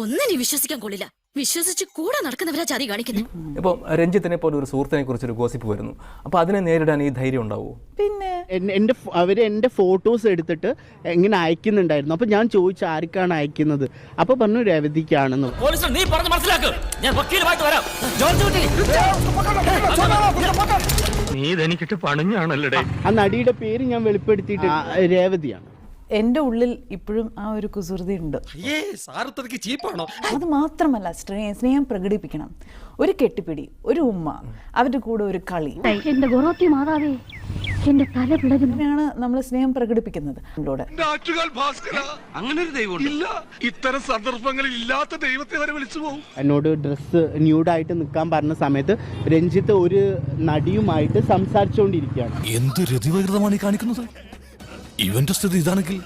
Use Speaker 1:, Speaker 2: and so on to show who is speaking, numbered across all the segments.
Speaker 1: ഒന്നിനെ വിശ്വസിക്കാൻ കൊള്ളില്ല. വിശ്വസിച്ച് കൂടെ നടക്കുന്നവരാ ചതി കാണിക്കുന്നത്
Speaker 2: ഇപ്പം രഞ്ജിത്തിനെ പോലെ ഒരു സുഹൃത്തിനെ കുറിച്ച് ഒരു ഗോസിപ്പ് വരുന്നു. അപ്പൊ അതിനെ നേരിടാൻ ഈ ധൈര്യം ഉണ്ടാവുമോ
Speaker 3: പിന്നെ
Speaker 4: എന്റെ എന്റെ അവർ എന്റെ ഫോട്ടോസ് എടുത്തിട്ട് ഇങ്ങനെ അയക്കുന്നുണ്ടായിരുന്നു. അപ്പൊ ഞാൻ ചോദിച്ചു ആർക്കാണ് അയക്കുന്നത്? അപ്പൊ പറഞ്ഞു രവതിക്കാണെന്ന്
Speaker 5: പോലീസ് നീ പറഞ്ഞു മനസ്സിലാക്ക്. ഞാൻ വക്കീലുമായിട്ട് വരാം.
Speaker 6: നീ ഇതെനിക്കിട്ട് പണിഞ്ഞാണല്ലേ
Speaker 4: ആ നടിയുടെ പേര് ഞാൻ വെളിപ്പെടുത്തിയിട്ട് രേവതിയാണ്.
Speaker 3: എന്റെ ഉള്ളിൽ ഇപ്പോഴും ആ ഒരു കുസൃതി ഉണ്ട് അത് മാത്രമല്ല സ്നേഹം പ്രകടിപ്പിക്കണം. ഒരു കെട്ടിപ്പിടി ഒരു ഉമ്മ അവരുടെ കൂടെ ഒരു കളി.
Speaker 7: എന്റെ മാതാവേ എന്റെ തല
Speaker 3: അങ്ങനെയാണ് നമ്മൾ സ്നേഹം പ്രകടിപ്പിക്കുന്നത്. നമ്മളോട്.
Speaker 6: അങ്ങനെ ഒരു ദൈവം ഇല്ല ഇത്തരം സന്ദർഭങ്ങളിൽ ഇല്ലാത്ത ദൈവത്തെ വരെ വിളിച്ചു പോകും
Speaker 4: എന്നോട് ഡ്രസ്സ് ന്യൂഡായിട്ട് നിൽക്കാൻ പറഞ്ഞ സമയത്ത് രഞ്ജിത്ത് ഒരു നടിയുമായിട്ട് സംസാരിച്ചുകൊണ്ടിരിക്കുകയാണ്.
Speaker 8: എന്ത് രതിവകൃതമാണ് ഈ കാണിക്കുന്നത്? ഇവന്റെ സ്ഥിതി ഇതാണെങ്കിൽ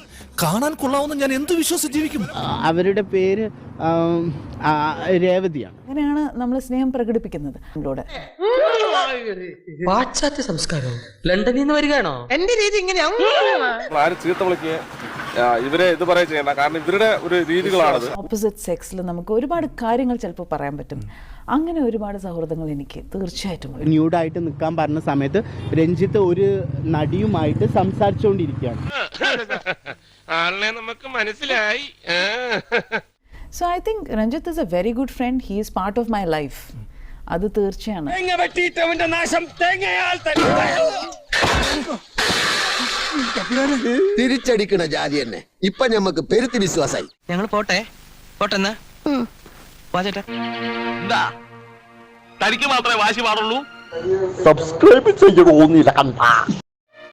Speaker 8: കാണാൻ കൊള്ളാവുന്ന ഞാൻ എന്ത് വിശ്വസിച്ച് ജീവിക്കും?
Speaker 4: അവരുടെ പേര് രേവതിയാണ്.
Speaker 3: അങ്ങനെയാണ് നമ്മൾ സ്നേഹം പ്രകടിപ്പിക്കുന്നത് നമ്മളോട്
Speaker 9: പാശ്ചാത്യ സംസ്കാരം ലണ്ടനിൽ നിന്ന് വരികയാണോ?
Speaker 10: എന്റെ ചീത്ത വിളിക്കുകയും ആ, ഇവരെ ഇത് പറയാ ചെയ്യണ്ട. കാരണം ഇവരുടെ ഒരു രീതികളാണത്.
Speaker 3: ഓപ്പോസിറ്റ് സെക്സിൽ നമുക്ക് ഒരുപാട് കാര്യങ്ങൾ ചിലപ്പോൾ പറയാൻ പറ്റും. അങ്ങനെ ഒരുപാട് സൗഹൃദങ്ങൾ എനിക്ക് തീർച്ചയായിട്ടും.
Speaker 4: ന്യൂഡായിട്ട് നിൽക്കാൻ പറഞ്ഞ സമയത്ത് രഞ്ജിത്ത് ഒരു നടിയുമായിട്ട് സംസാരിച്ചുകൊണ്ടിരിക്കുകയാണ്
Speaker 6: ആളിനെ നമുക്ക് മനസ്സിലായി.
Speaker 3: So I think Ranjith is a very good friend he is part of my life അത് തീർച്ചയാണ്.
Speaker 6: തേങ്ങ വെട്ടിയിട്ടവന്റെ നാശം തേങ്ങയാൽ തന്നെ.
Speaker 11: തിരിച്ചടിക്കണ ജാതി തന്നെ ഇപ്പൊ ഞമ്മക്ക് പെരുത്തി വിശ്വാസായി.
Speaker 9: ഞങ്ങൾ പോട്ടെ. പോട്ടെ എന്നാ വാചേട്ടാ.
Speaker 6: എന്താ? തനിക്ക് മാത്രമേ വാശി പാടുള്ളൂ?
Speaker 11: സബ്സ്ക്രൈബ് ചെയ്യണോന്നില്ല കണ്ട.